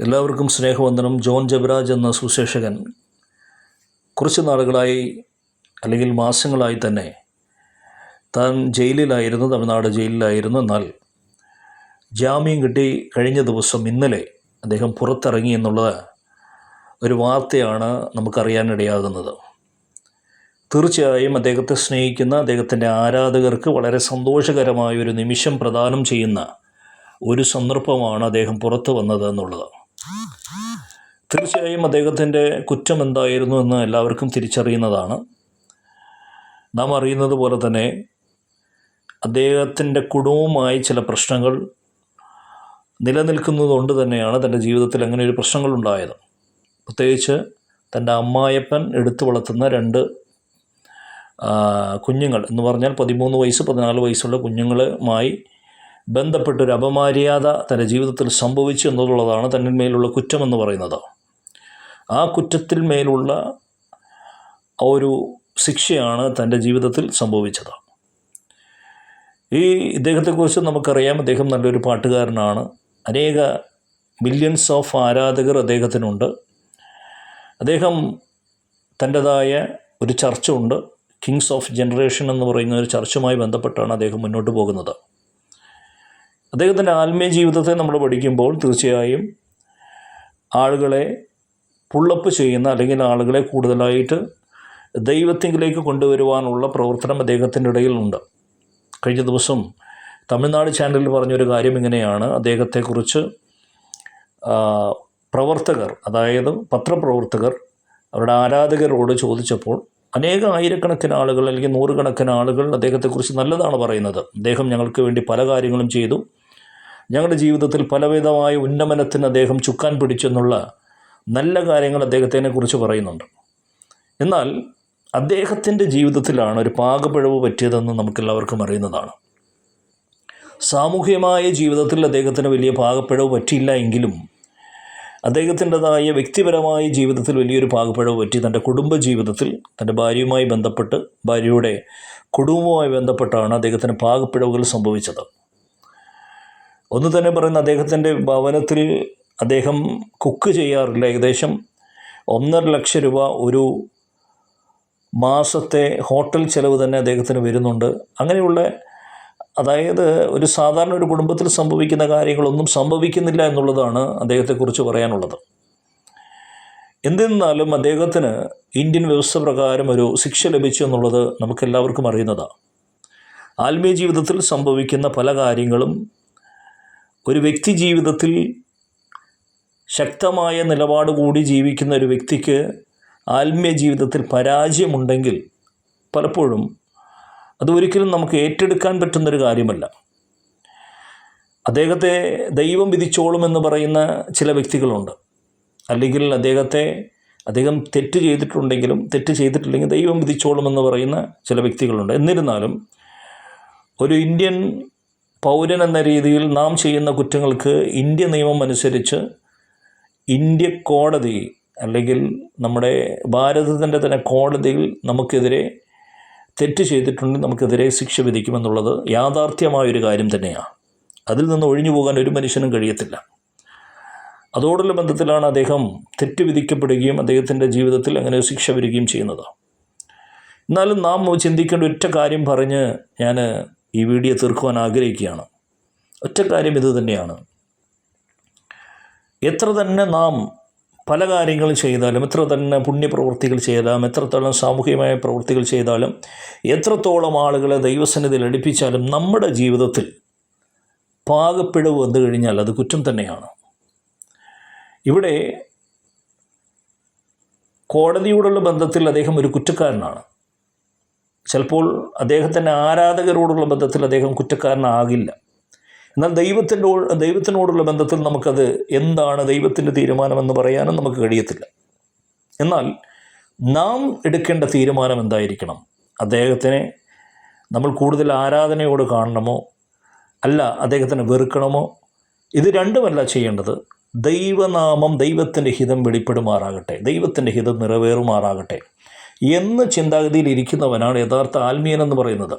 എല്ലാവർക്കും സ്നേഹവന്ദനം. ജോൺ ജബരാജ് എന്ന സുശേഷകൻ കുറച്ച് നാളുകളായി അല്ലെങ്കിൽ മാസങ്ങളായി തന്നെ താൻ ജയിലിലായിരുന്നു തമിഴ്നാട് ജയിലിലായിരുന്നു. എന്നാൽ ജാമ്യം കിട്ടി കഴിഞ്ഞ ദിവസം ഇന്നലെ അദ്ദേഹം പുറത്തിറങ്ങി എന്നുള്ള ഒരു വാർത്തയാണ് നമുക്കറിയാനിടയാകുന്നത്. തീർച്ചയായും അദ്ദേഹത്തെ സ്നേഹിക്കുന്ന അദ്ദേഹത്തിന്റെ ആരാധകർക്ക് വളരെ സന്തോഷകരമായ ഒരു നിമിഷം പ്രദാനം ചെയ്യുന്ന ഒരു സന്ദർഭമാണ് അദ്ദേഹം പുറത്തു വന്നത് എന്നുള്ളത്. തീർച്ചയായും അദ്ദേഹത്തിന്റെ കുറ്റം എന്തായിരുന്നു എന്ന് എല്ലാവർക്കും തിരിച്ചറിയുന്നതാണ്. നാം അറിയുന്നത് പോലെ തന്നെ അദ്ദേഹത്തിന്റെ കുടുംബവുമായി ചില പ്രശ്നങ്ങൾ നിലനിൽക്കുന്നതുകൊണ്ട് തന്നെയാണ് തന്റെ ജീവിതത്തിൽ അങ്ങനെ ഒരു പ്രശ്നങ്ങളുണ്ടായത് പ്രത്യേകിച്ച് തന്റെ അമ്മായപ്പൻ എടുത്തു വളർത്തുന്ന രണ്ട് കുഞ്ഞുങ്ങൾ എന്ന് പറഞ്ഞാൽ പതിമൂന്ന് വയസ്സ് പതിനാല് വയസ്സുള്ള കുഞ്ഞുങ്ങളുമായി ബന്ധപ്പെട്ടൊരു അപമര്യാദ തന്റെ ജീവിതത്തിൽ സംഭവിച്ചു എന്നുള്ളതാണ് തന്നിന്മേലുള്ള കുറ്റമെന്ന് പറയുന്നത്. ആ കുറ്റത്തിൽ മേലുള്ള ഒരു ശിക്ഷയാണ് തന്റെ ജീവിതത്തിൽ സംഭവിച്ചത്. ഈ ഇദ്ദേഹത്തെക്കുറിച്ച് നമുക്കറിയാം. അദ്ദേഹം നല്ലൊരു പാട്ടുകാരനാണ്. അനേക മില്യൺസ് ഓഫ് ആരാധകർ അദ്ദേഹത്തിനുണ്ട്. അദ്ദേഹം തന്റെതായ ഒരു ചർച്ചുണ്ട്. കിങ്സ് ഓഫ് ജനറേഷൻ എന്ന് പറയുന്ന ഒരു ചർച്ചുമായി ബന്ധപ്പെട്ടാണ് അദ്ദേഹം മുന്നോട്ട് പോകുന്നത്. അദ്ദേഹത്തിന്റെ ആത്മീയ ജീവിതത്തെ നമ്മൾ പഠിക്കുമ്പോൾ തീർച്ചയായും ആളുകളെ പുള്ളപ്പ് ചെയ്യുന്ന അല്ലെങ്കിൽ ആളുകളെ കൂടുതലായിട്ട് ദൈവത്തിങ്കിലേക്ക് കൊണ്ടുവരുവാനുള്ള പ്രവർത്തനം അദ്ദേഹത്തിന്റെ ഇടയിലുണ്ട്. കഴിഞ്ഞ ദിവസം തമിഴ്നാട് ചാനലിൽ പറഞ്ഞൊരു കാര്യം ഇങ്ങനെയാണ്. അദ്ദേഹത്തെക്കുറിച്ച് പ്രവർത്തകർ അതായത് പത്രപ്രവർത്തകർ അവരുടെ ആരാധകരോട് ചോദിച്ചപ്പോൾ അനേക ആയിരക്കണക്കിന് ആളുകൾ അല്ലെങ്കിൽ നൂറുകണക്കിന് ആളുകൾ അദ്ദേഹത്തെക്കുറിച്ച് നല്ലതാണ് പറയുന്നത്. അദ്ദേഹം ഞങ്ങൾക്ക് വേണ്ടി പല കാര്യങ്ങളും ചെയ്തു. ഞങ്ങളുടെ ജീവിതത്തിൽ പലവിധമായ ഉന്നമനത്തിന് അദ്ദേഹം ചുക്കാൻ പിടിച്ചെന്നുള്ള നല്ല കാര്യങ്ങൾ അദ്ദേഹത്തിനെ കുറിച്ച് പറയുന്നുണ്ട്. എന്നാൽ അദ്ദേഹത്തിന്റെ ജീവിതത്തിലാണ് ഒരു പാകപ്പിഴവ് പറ്റിയതെന്ന് നമുക്കെല്ലാവർക്കും അറിയുന്നതാണ്. സാമൂഹ്യമായ ജീവിതത്തിൽ അദ്ദേഹത്തിന് വലിയ പാകപ്പിഴവ് പറ്റിയില്ല എങ്കിലും അദ്ദേഹത്തിന്റെതായ വ്യക്തിപരമായ ജീവിതത്തിൽ വലിയൊരു പാകപ്പിഴവ് പറ്റി തന്റെ കുടുംബ ജീവിതത്തിൽ തന്റെ ഭാര്യയുമായി ബന്ധപ്പെട്ട് ഭാര്യയുടെ കുടുംബവുമായി ബന്ധപ്പെട്ടാണ് അദ്ദേഹത്തിന് പാകപ്പിഴവുകൾ സംഭവിച്ചത്. ഒന്ന് തന്നെ പറയുന്ന അദ്ദേഹത്തിന്റെ ഭവനത്തിൽ അദ്ദേഹം കുക്ക് ചെയ്യാറില്ല. ഏകദേശം ഒന്നര ലക്ഷം രൂപ ഒരു മാസത്തെ ഹോട്ടൽ ചിലവ് തന്നെ അദ്ദേഹത്തിന് വരുന്നുണ്ട്. അങ്ങനെയുള്ള അതായത് ഒരു സാധാരണ ഒരു കുടുംബത്തിൽ സംഭവിക്കുന്ന കാര്യങ്ങളൊന്നും സംഭവിക്കുന്നില്ല എന്നുള്ളതാണ് അദ്ദേഹത്തെക്കുറിച്ച് പറയാനുള്ളത്. എന്തിരുന്നാലും അദ്ദേഹത്തിന് ഇന്ത്യൻ വ്യവസ്ഥ പ്രകാരം ഒരു ശിക്ഷ ലഭിച്ചു എന്നുള്ളത് നമുക്കെല്ലാവർക്കും അറിയുന്നതാണ്. ആത്മീയ ജീവിതത്തിൽ സംഭവിക്കുന്ന പല കാര്യങ്ങളും ഒരു വ്യക്തി ജീവിതത്തിൽ ശക്തമായ നിലപാട് കൂടി ജീവിക്കുന്ന ഒരു വ്യക്തിക്ക് ആത്മീയ ജീവിതത്തിൽ പരാജയമുണ്ടെങ്കിൽ പലപ്പോഴും അത് ഒരിക്കലും നമുക്ക് ഏറ്റെടുക്കാൻ പറ്റുന്നൊരു കാര്യമല്ല. അദ്ദേഹത്തെ ദൈവം വിധിച്ചോളും എന്ന് പറയുന്ന ചില വ്യക്തികളുണ്ട്. അല്ലെങ്കിൽ അദ്ദേഹത്തെ അദ്ദേഹം തെറ്റ് ചെയ്തിട്ടുണ്ടെങ്കിലും തെറ്റ് ചെയ്തിട്ടില്ലെങ്കിൽ ദൈവം വിധിച്ചോളും എന്ന് പറയുന്ന ചില വ്യക്തികളുണ്ട്. എന്നിരുന്നാലും ഒരു ഇന്ത്യൻ പൗരൻ എന്ന രീതിയിൽ നാം ചെയ്യുന്ന കുറ്റങ്ങൾക്ക് ഇന്ത്യ നിയമം അനുസരിച്ച് ഇന്ത്യ കോടതി അല്ലെങ്കിൽ നമ്മുടെ ഭാരതത്തിന്റെ തന്നെ കോടതിയിൽ നമുക്കെതിരെ തെറ്റ് ചെയ്തിട്ടുണ്ടെങ്കിൽ നമുക്കെതിരെ ശിക്ഷ വിധിക്കുമെന്നുള്ളത് യാഥാർത്ഥ്യമായൊരു കാര്യം തന്നെയാണ്. അതിൽ നിന്ന് ഒഴിഞ്ഞു പോകാൻ ഒരു മനുഷ്യനും കഴിയത്തില്ല. അതോടുള്ള ബന്ധത്തിലാണ് അദ്ദേഹം തെറ്റ് വിധിക്കപ്പെടുകയും അദ്ദേഹത്തിന്റെ ജീവിതത്തിൽ അങ്ങനെ ശിക്ഷ വരികയും ചെയ്യുന്നത്. എന്നാലും നാം ചിന്തിക്കേണ്ട ഒറ്റ കാര്യം പറഞ്ഞ് ഞാൻ ഈ വീഡിയോ തീർക്കുവാൻ ആഗ്രഹിക്കുകയാണ്. ഒറ്റ കാര്യം ഇതുതന്നെയാണ് എത്ര തന്നെ നാം പല കാര്യങ്ങൾ ചെയ്താലും എത്ര തന്നെ പുണ്യപ്രവൃത്തികൾ ചെയ്താലും എത്രത്തോളം സാമൂഹികമായ പ്രവൃത്തികൾ ചെയ്താലും എത്രത്തോളം ആളുകളെ ദൈവസന്നിധിയിൽ അടുപ്പിച്ചാലും നമ്മുടെ ജീവിതത്തിൽ പാകപ്പിഴവ് വന്നു കഴിഞ്ഞാൽ അത് കുറ്റം തന്നെയാണ്. ഇവിടെ കോടതിയോടുള്ള ബന്ധത്തിൽ അദ്ദേഹം ഒരു കുറ്റക്കാരനാണ്. ചിലപ്പോൾ അദ്ദേഹത്തിന്റെ ആരാധകരോടുള്ള ബന്ധത്തിൽ അദ്ദേഹം കുറ്റക്കാരനാകില്ല. എന്നാൽ ദൈവത്തിന്റെ ദൈവത്തിനോടുള്ള ബന്ധത്തിൽ നമുക്കത് എന്താണ് ദൈവത്തിന്റെ തീരുമാനമെന്ന് പറയാനും നമുക്ക് കഴിയത്തില്ല. എന്നാൽ നാം എടുക്കേണ്ട തീരുമാനം എന്തായിരിക്കണം? അദ്ദേഹത്തിനെ നമ്മൾ കൂടുതൽ ആരാധനയോട് കാണണമോ? അല്ല അദ്ദേഹത്തിനെ വെറുക്കണമോ? ഇത് രണ്ടുമല്ല ചെയ്യേണ്ടത്. ദൈവനാമം ദൈവത്തിന്റെ ഹിതം വെളിപ്പെടുമാറാകട്ടെ ദൈവത്തിന്റെ ഹിതം നിറവേറുമാറാകട്ടെ. എന്ന ചിന്താഗതിയിൽ ഇരിക്കുന്നവനാണ് യഥാർത്ഥ ആത്മീയൻ എന്ന് പറയുന്നത്.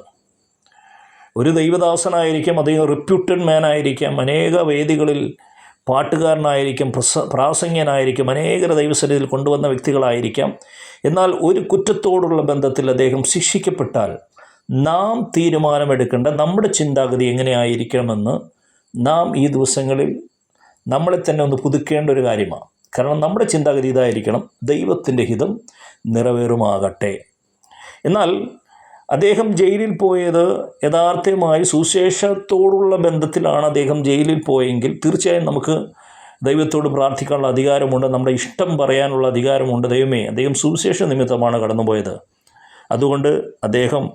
ഒരു ദൈവദാസനായിരിക്കാം അദ്ദേഹം റിപ്യൂട്ടഡ് മാൻ ആയിരിക്കാം അനേക വേദികളിൽ പാട്ടുകാരനായിരിക്കും പ്രസ പ്രാസംഗ്യനായിരിക്കും അനേകര ദൈവസന്നിധിയിൽ കൊണ്ടുവന്ന വ്യക്തികളായിരിക്കാം. എന്നാൽ ഒരു കുറ്റത്തോടുള്ള ബന്ധത്തിൽ അദ്ദേഹം ശിക്ഷിക്കപ്പെട്ടാൽ നാം തീരുമാനമെടുക്കേണ്ട നമ്മുടെ ചിന്താഗതി എങ്ങനെയായിരിക്കണമെന്ന് നാം ഈ ദിവസങ്ങളിൽ നമ്മളെ തന്നെ ഒന്ന് പുതുക്കേണ്ട ഒരു കാര്യമാണ്. കാരണം നമ്മുടെ ചിന്താഗതി ഇതായിരിക്കണം ദൈവത്തിന്റെ ഹിതം നിറവേറുമാകട്ടെ. എന്നാൽ അദ്ദേഹം ജയിലിൽ പോയത് യഥാർത്ഥമായി സുശേഷത്തോടുള്ള ബന്ധത്തിലാണ് അദ്ദേഹം ജയിലിൽ പോയെങ്കിൽ തീർച്ചയായും നമുക്ക് ദൈവത്തോട് പ്രാർത്ഥിക്കാനുള്ള അധികാരമുണ്ട് നമ്മുടെ ഇഷ്ടം പറയാനുള്ള അധികാരമുണ്ട്. ദൈവമേ അദ്ദേഹം സുവിശേഷ നിമിത്തമാണ് കടന്നുപോയത്. അതുകൊണ്ട് അദ്ദേഹം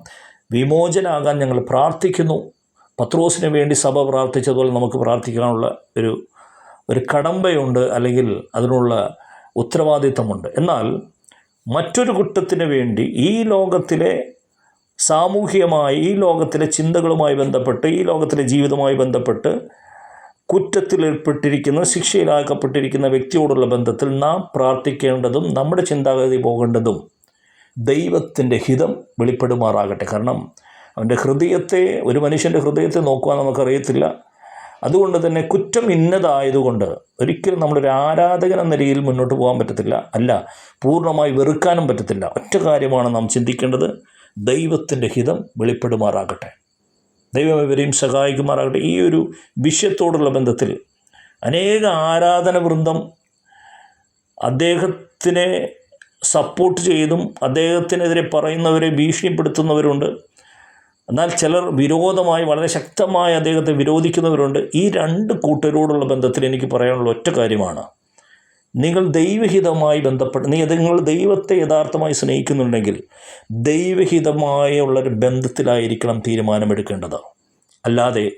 വിമോചനാകാൻ ഞങ്ങൾ പ്രാർത്ഥിക്കുന്നു. പത്രോസിന് വേണ്ടി സഭ പ്രാർത്ഥിച്ചതുപോലെ നമുക്ക് പ്രാർത്ഥിക്കാനുള്ള ഒരു ഒരു കടമ്പയുണ്ട് അല്ലെങ്കിൽ അതിനുള്ള ഉത്തരവാദിത്തമുണ്ട്. എന്നാൽ മറ്റൊരു കുറ്റത്തിന് വേണ്ടി ഈ ലോകത്തിലെ സാമൂഹികമായി ഈ ലോകത്തിലെ ചിന്തകളുമായി ബന്ധപ്പെട്ട് ഈ ലോകത്തിലെ ജീവിതവുമായി ബന്ധപ്പെട്ട് കുറ്റത്തിലേർപ്പെട്ടിരിക്കുന്ന ശിക്ഷയിലാക്കപ്പെട്ടിരിക്കുന്ന വ്യക്തിയോടുള്ള ബന്ധത്തിൽ നാം പ്രാർത്ഥിക്കേണ്ടതും നമ്മുടെ ചിന്താഗതി പോകേണ്ടതും ദൈവത്തിന്റെ ഹിതം വെളിപ്പെടുമാറാകട്ടെ. കാരണം അവന്റെ ഹൃദയത്തെ ഒരു മനുഷ്യന്റെ ഹൃദയത്തെ നോക്കുവാൻ നമുക്കറിയത്തില്ല. അതുകൊണ്ട് തന്നെ കുറ്റം ഇന്നതായതുകൊണ്ട് ഒരിക്കലും നമ്മളൊരു ആരാധകൻ എന്ന രീതിയിൽ മുന്നോട്ട് പോകാൻ പറ്റത്തില്ല. അല്ല പൂർണമായി വെറുക്കാനും പറ്റത്തില്ല. ഒറ്റ കാര്യമാണ് നാം ചിന്തിക്കേണ്ടത്. ദൈവത്തിന്റെ ഹിതം വെളിപ്പെടുമാറാകട്ടെ. ദൈവം ഇവരെയും സഹായിക്കുമാറാകട്ടെ. ഈ ഒരു വിഷയത്തോടുള്ള ബന്ധത്തിൽ അനേക ആരാധന വൃന്ദം അദ്ദേഹത്തിനെ സപ്പോർട്ട് ചെയ്തും അദ്ദേഹത്തിനെതിരെ പറയുന്നവരെ ഭീഷണിപ്പെടുത്തുന്നവരുണ്ട്. എന്നാൽ ചിലർ വിരോധമായി വളരെ ശക്തമായി അദ്ദേഹത്തെ വിരോധിക്കുന്നവരുണ്ട്. ഈ രണ്ട് കൂട്ടരോടുള്ള ബന്ധത്തിൽ എനിക്ക് പറയാനുള്ള ഒറ്റ കാര്യമാണ്. നിങ്ങൾ ദൈവഹിതമായി ബന്ധപ്പെട്ട് നീ നിങ്ങൾ ദൈവത്തെ യഥാർത്ഥമായി സ്നേഹിക്കുന്നുണ്ടെങ്കിൽ ദൈവഹിതമായ ഉള്ളൊരു ബന്ധത്തിലായിരിക്കണം തീരുമാനമെടുക്കേണ്ടത്. അല്ലാതെ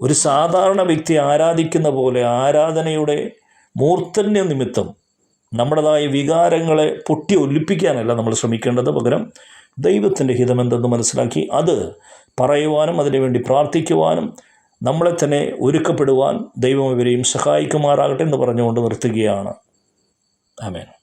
ഒരു സാധാരണ വ്യക്തി ആരാധിക്കുന്ന പോലെ ആരാധനയുടെ മൂർത്തന്യ നിമിത്തം നമ്മുടേതായ വികാരങ്ങളെ പൊട്ടി ഒലിപ്പിക്കാനല്ല നമ്മൾ ശ്രമിക്കേണ്ടത്. പകരം ദൈവത്തിന്റെ ഹിതമെന്തെന്ന് മനസ്സിലാക്കി അത് പറയുവാനും അതിനുവേണ്ടി പ്രാർത്ഥിക്കുവാനും നമ്മളെ തന്നെ ഒരുക്കപ്പെടുവാൻ ദൈവം ഇവരെയും സഹായിക്കുമാറാകട്ടെ എന്ന് പറഞ്ഞുകൊണ്ട് നിർത്തുകയാണ്. ആമേൻ.